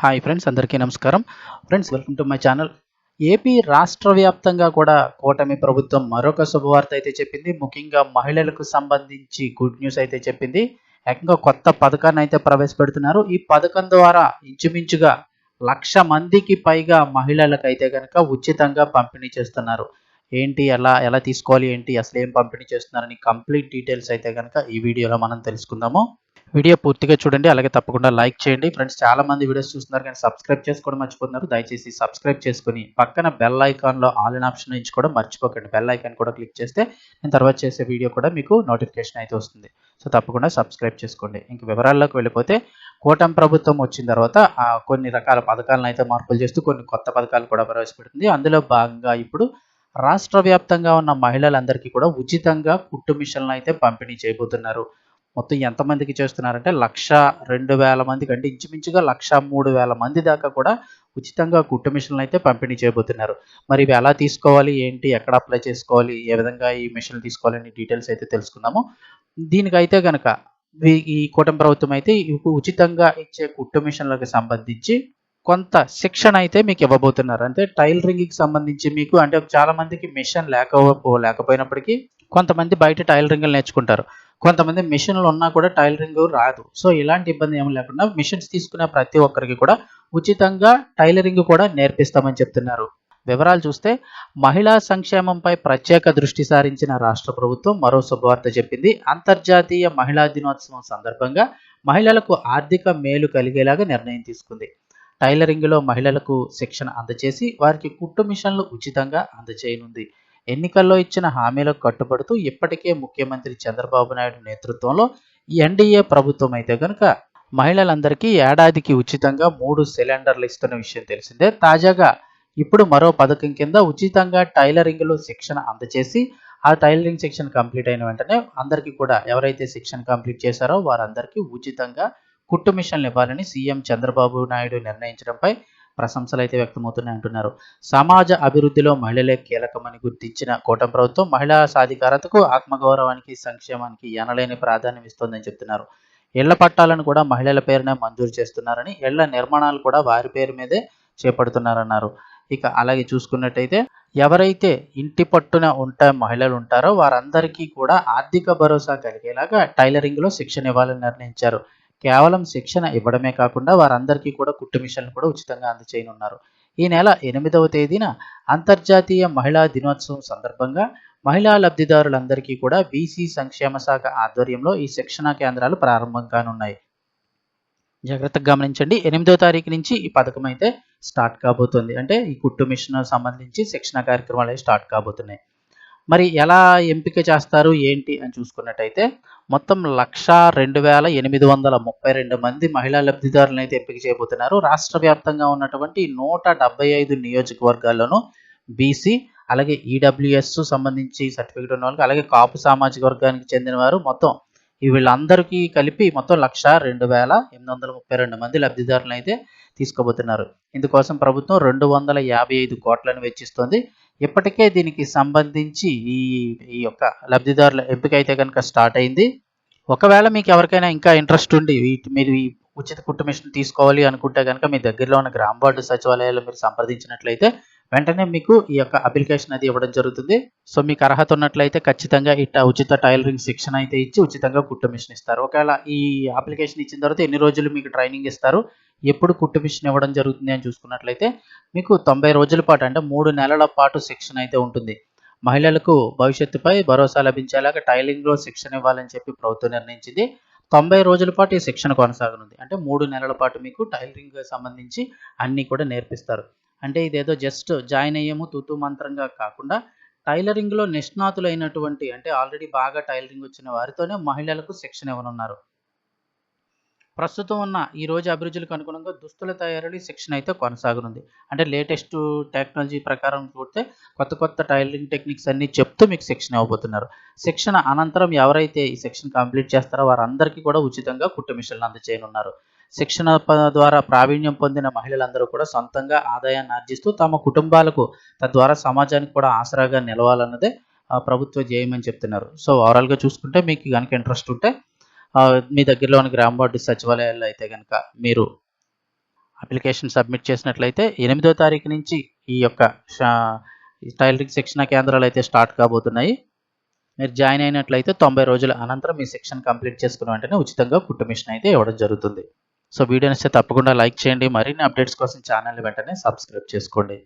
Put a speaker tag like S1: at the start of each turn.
S1: Hi friends అందరికీ నమస్కారం. Friends welcome to my channel AP రాష్ట్ర వ్యాప్తంగా కూడా కూటమి ప్రభుత్వం మరొక శుభవార్త అయితే చెప్పింది. ముఖ్యంగా మహిళలకు సంబంధించి గుడ్ న్యూస్ అయితే చెప్పింది. ఏకంగా కొత్త పథకాన్ని అయితే ప్రవేశపెడుతున్నారు. ఈ పథకం ద్వారా ఇంచుమించుగా లక్ష మందికి పైగా మహిళలకు అయితే కనుక ఉచితంగా పంపిణీ చేస్తున్నారు. ఏంటి ఎలా ఎలా తీసుకోవాలి ఏంటి అసలు ఏం పంపిణీ చేస్తున్నారని కంప్లీట్ డీటెయిల్స్ అయితే కనుక ఈ వీడియోలో మనం తెలుసుకుందాము. వీడియో పూర్తిగా చూడండి అలాగే తప్పకుండా లైక్ చేయండి. ఫ్రెండ్స్ చాలా మంది వీడియోస్ చూస్తున్నారు కానీ సబ్స్క్రైబ్ చేసుకోవడం మర్చిపోతున్నారు. దయచేసి సబ్స్క్రైబ్ చేసుకుని పక్కన బెల్ ఐకాన్లో ఆల్ ఇన్ ఆప్షన్ నుంచి కూడా మర్చిపోకండి. బెల్ ఐకాన్ కూడా క్లిక్ చేస్తే నేను తర్వాత చేసే వీడియో కూడా మీకు నోటిఫికేషన్ అయితే వస్తుంది. సో తప్పకుండా సబ్స్క్రైబ్ చేసుకోండి. ఇంక వివరాల్లోకి వెళ్ళిపోతే కూటమి ప్రభుత్వం వచ్చిన తర్వాత కొన్ని రకాల పథకాలను అయితే మార్పులు చేస్తూ కొన్ని కొత్త పథకాలు కూడా ప్రవేశపెడుతుంది. అందులో భాగంగా ఇప్పుడు రాష్ట్ర వ్యాప్తంగా ఉన్న మహిళలందరికీ కూడా ఉచితంగా కుట్టు మిషన్లు అయితే పంపిణీ చేయబోతున్నారు. మొత్తం ఎంతమందికి చేస్తున్నారంటే లక్ష రెండు వేల మందికి అంటే ఇంచుమించుగా లక్ష మూడు వేల మంది దాకా కూడా ఉచితంగా కుట్టు మిషన్లు అయితే పంపిణీ చేయబోతున్నారు. మరి ఇవి ఎలా తీసుకోవాలి? ఏంటి? ఎక్కడ అప్లై చేసుకోవాలి? ఏ విధంగా ఈ మిషన్లు తీసుకోవాలని డీటెయిల్స్ అయితే తెలుసుకుందాము. దీనికైతే కనుక ఈ- ఈ కూటమి ప్రభుత్వం అయితే ఉచితంగా ఇచ్చే కుట్టు మిషన్లకు సంబంధించి కొంత శిక్షణ అయితే మీకు ఇవ్వబోతున్నారు. అంటే టైలరింగ్కి సంబంధించి మీకు అంటే చాలా మందికి మిషన్ లేకపో లేకపోయినప్పటికీ కొంతమంది బయట టైలరింగ్ నేర్చుకుంటారు. కొంతమంది మిషన్లు ఉన్నా కూడా టైలరింగ్ రాదు. సో ఇలాంటి ఇబ్బంది ఏమి లేకుండా మిషన్స్ తీసుకునే ప్రతి ఒక్కరికి కూడా ఉచితంగా టైలరింగ్ కూడా నేర్పిస్తామని చెప్తున్నారు. వివరాలు చూస్తే మహిళా సంక్షేమంపై ప్రత్యేక దృష్టి సారించిన రాష్ట్ర ప్రభుత్వం మరో శుభవార్త చెప్పింది. అంతర్జాతీయ మహిళా దినోత్సవం సందర్భంగా మహిళలకు ఆర్థిక మేలు కలిగేలాగా నిర్ణయం తీసుకుంది. టైలరింగ్లో మహిళలకు శిక్షణ అందజేసి వారికి కుట్టు మిషన్లు ఉచితంగా అందజేయనుంది. ఎన్నికల్లో ఇచ్చిన హామీలకు కట్టుబడుతూ ఇప్పటికే ముఖ్యమంత్రి చంద్రబాబు నాయుడు నేతృత్వంలో ఎన్డీఏ ప్రభుత్వం అయితే కనుక మహిళలందరికీ ఏడాదికి ఉచితంగా మూడు సిలిండర్లు ఇస్తున్న విషయం తెలిసిందే. తాజాగా ఇప్పుడు మరో పథకం కింద ఉచితంగా టైలరింగ్లో శిక్షణ అందజేసి ఆ టైలరింగ్ శిక్షణ కంప్లీట్ అయిన వెంటనే అందరికీ కూడా ఎవరైతే శిక్షణ కంప్లీట్ చేశారో వారందరికీ ఉచితంగా కుట్టు మిషన్లు ఇవ్వాలని సీఎం చంద్రబాబు నాయుడు నిర్ణయించడంపై ప్రశంసలు అయితే వ్యక్తమవుతున్నాయి అంటున్నారు. సమాజ అభివృద్ధిలో మహిళలే కీలకమని గుర్తించిన కూటమి ప్రభుత్వం మహిళా సాధికారతకు ఆత్మగౌరవానికి సంక్షేమానికి ఎనలేని ప్రాధాన్యం ఇస్తోందని చెప్తున్నారు. ఇళ్ళ పట్టాలను కూడా మహిళల పేరునే మంజూరు చేస్తున్నారని ఇళ్ళ నిర్మాణాలు కూడా వారి పేరు మీదే చేపడుతున్నారన్నారు. ఇక అలాగే చూసుకున్నట్టయితే ఎవరైతే ఇంటి పట్టున ఉంటే మహిళలు ఉంటారో వారందరికీ కూడా ఆర్థిక భరోసా కలిగేలాగా టైలరింగ్లో శిక్షణ ఇవ్వాలని నిర్ణయించారు. కేవలం శిక్షణ ఇవ్వడమే కాకుండా వారందరికీ కూడా కుట్టు మిషన్లు కూడా ఉచితంగా అందజేయనున్నారు ఈ నెల ఎనిమిదవ తేదీన అంతర్జాతీయ మహిళా దినోత్సవం సందర్భంగా మహిళా లబ్ధిదారులందరికీ కూడా బీసీ సంక్షేమ శాఖ ఆధ్వర్యంలో ఈ శిక్షణా కేంద్రాలు ప్రారంభం కానున్నాయి. జాగ్రత్తగా గమనించండి ఎనిమిదో తారీఖు నుంచి ఈ పథకం అయితే స్టార్ట్ కాబోతుంది. అంటే ఈ కుట్టు మిషన్ సంబంధించి శిక్షణ కార్యక్రమాలు స్టార్ట్ కాబోతున్నాయి. మరి ఎలా ఎంపిక చేస్తారు ఏంటి అని చూసుకున్నట్టయితే మొత్తం లక్ష రెండు వేల ఎనిమిది వందల ముప్పై రెండు మంది మహిళా లబ్ధిదారులను అయితే ఎంపిక చేయబోతున్నారు. రాష్ట్ర వ్యాప్తంగా ఉన్నటువంటి నూట డెబ్బై ఐదు నియోజకవర్గాల్లోనూ బీసీ అలాగే ఈడబ్ల్యూఎస్ సంబంధించి సర్టిఫికేట్ ఉన్న వాళ్ళకి అలాగే కాపు సామాజిక వర్గానికి చెందినవారు మొత్తం వీళ్ళందరికీ కలిపి మొత్తం లక్ష రెండు వేల ఎనిమిది వందల ముప్పై రెండు మంది లబ్ధిదారులను అయితే తీసుకోబోతున్నారు. ఇందుకోసం ప్రభుత్వం రెండు వందల యాభై ఐదు కోట్లను వెచ్చిస్తోంది. ఇప్పటికే దీనికి సంబంధించి ఈ ఈ యొక్క లబ్ధిదారుల ఎంపిక అయితే కనుక స్టార్ట్ అయింది. ఒకవేళ మీకు ఎవరికైనా ఇంకా ఇంట్రెస్ట్ ఉండి వీటి- మీరు ఈ ఉచిత కుట్టు మిషన్ తీసుకోవాలి అనుకుంటే కనుక మీ దగ్గరలో ఉన్న గ్రామ వార్డు సచివాలయాల్లో మీరు సంప్రదించినట్లయితే వెంటనే మీకు ఈ యొక్క అప్లికేషన్ అది ఇవ్వడం జరుగుతుంది. సో మీకు అర్హత ఉన్నట్లయితే ఖచ్చితంగా ఇట్ట ఉచిత టైలరింగ్ శిక్షణ అయితే ఇచ్చి ఉచితంగా కుట్టు మిషన్ ఇస్తారు. ఒకవేళ ఈ అప్లికేషన్ ఇచ్చిన తర్వాత ఎన్ని రోజులు మీకు ట్రైనింగ్ ఇస్తారు? ఎప్పుడు కుట్టు మిషన్ ఇవ్వడం జరుగుతుంది అని చూసుకున్నట్లయితే మీకు తొంభై రోజుల పాటు అంటే మూడు నెలల పాటు శిక్షణ అయితే ఉంటుంది. మహిళలకు భవిష్యత్తుపై భరోసా లభించేలాగా టైలింగ్లో శిక్షణ ఇవ్వాలని చెప్పి ప్రభుత్వం నిర్ణయించింది. తొంభై రోజుల పాటు ఈ శిక్షణ కొనసాగనుంది. అంటే మూడు నెలల పాటు మీకు టైలరింగ్ సంబంధించి అన్నీ కూడా నేర్పిస్తారు. అంటే ఇదేదో జస్ట్ జాయిన్ అయ్యేము తూతు మంత్రంగా కాకుండా టైలరింగ్లో నిష్ణాతులైనటువంటి అంటే ఆల్రెడీ బాగా టైలరింగ్ వచ్చిన వారితోనే మహిళలకు శిక్షణ ఇవ్వనున్నారు. ప్రస్తుతం ఉన్న ఈ రోజు అభిరుచులకు అనుగుణంగా దుస్తుల తయారీ శిక్షణ అయితే కొనసాగనుంది. అంటే లేటెస్ట్ టెక్నాలజీ ప్రకారం చూస్తే కొత్త కొత్త టైలరింగ్ టెక్నిక్స్ అన్ని చెప్తూ మీకు శిక్షణ ఇవ్వబోతున్నారు. శిక్షణ అనంతరం ఎవరైతే ఈ శిక్షణ కంప్లీట్ చేస్తారో వారందరికీ కూడా ఉచితంగా కుట్టు మిషన్లు అందజేయనున్నారు శిక్షణ ద్వారా ప్రావీణ్యం పొందిన మహిళలందరూ కూడా సొంతంగా ఆదాయాన్ని ఆర్జిస్తూ తమ కుటుంబాలకు తద్వారా సమాజానికి కూడా ఆసరాగా నిలవాలన్నదే ప్రభుత్వ ధ్యేయం అని చెప్తున్నారు. సో ఓవరాల్గా చూసుకుంటే మీకు కనుక ఇంట్రెస్ట్ ఉంటే మీ దగ్గరలోని గ్రామ వార్డు సచివాలయాల్లో అయితే కనుక మీరు అప్లికేషన్ సబ్మిట్ చేసినట్లయితే ఎనిమిదో తారీఖు నుంచి ఈ యొక్క టైలరింగ్ శిక్షణ కేంద్రాలు అయితే స్టార్ట్ కాబోతున్నాయి. మీరు జాయిన్ అయినట్లయితే తొంభై రోజుల అనంతరం మీ సెక్షన్ కంప్లీట్ చేసుకున్న వెంటనే ఉచితంగా కుట్టుమిషన్ అయితే ఇవ్వడం జరుగుతుంది. సో వీడియో నచ్చితే తప్పకుండా లైక్ చేయండి. మరిన్ని అప్డేట్స్ కోసం ఛానల్ని వెంటనే సబ్స్క్రైబ్ చేసుకోండి.